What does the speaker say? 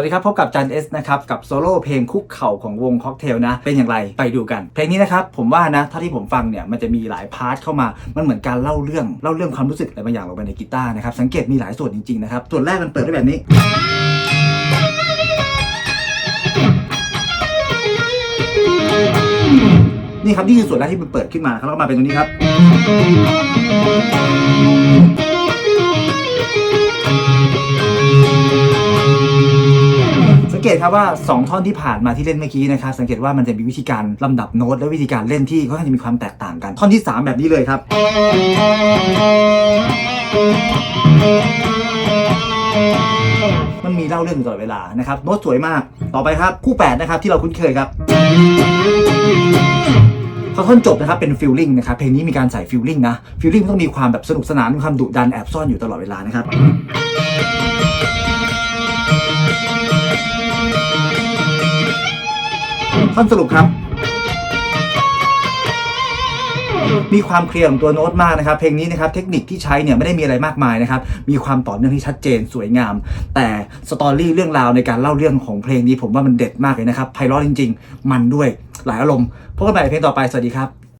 วัสดีครับ พบกับจันเอสนะครับ กับโซโล่เพลงคุกเข่าของวงค็อกเทลนะ เป็นอย่างไรไปดูกัน เพลงนี้นะครับ ผมว่านะเท่าที่ผมฟังเนี่ย มันจะมีหลายพาร์ทเข้ามา มันเหมือนการเล่าเรื่องเล่าเรื่องความรู้สึกอะไรบางอย่างลงไปในกีตาร์นะครับ สังเกตมีหลายส่วนจริงๆนะครับ ส่วนแรกมันเปิดด้วยแบบนี้นี่ครับนี่คือส่วนแรกที่มันเปิดขึ้นมาครับแล้วก็มาเป็นตรงนี้ครับ งเกตครับว่า 2 ท่อนที่ผ่านมาที่เล่นเมื่อกี้นะครับสังเกตว่ามันจะมีวิธีการลำดับโน้ตและวิธีการเล่นที่ค่อนข้างจะมีความแตกต่างกัน ท่อนที่ 3 แบบนี้เลยครับมันมีเล่าเรื่องอยู่ตลอดเวลานะครับโน้ตสวยมาก ต่อไปครับคู่8นะครับที่เราคุ้นเคยครับพอท่อนจบนะครับเป็นฟิลลิ่งนะครับเพลงนี้มีการใส่ฟิลลิ่งนะฟิลลิ่งต้องมีความแบบสนุกสนานมีความดุดันแอบซ่อนอยู่ตลอดเวลานะครับ ท่อนสรุปครับ มีความเคลียร์ของตัวโน้ตมากนะครับ เพลงนี้นะครับเทคนิคที่ใช้เนี่ยไม่ได้มีอะไรมากมายนะครับ มีความต่อเนื่องที่ชัดเจนสวยงาม แต่สตอรี่เรื่องราวในการเล่าเรื่องของเพลงนี้ผมว่ามันเด็ดมากเลยนะครับไพเราะจริง ๆ มันด้วยหลายอารมณ์พบกันใหม่เพลงต่อไปสวัสดีครับ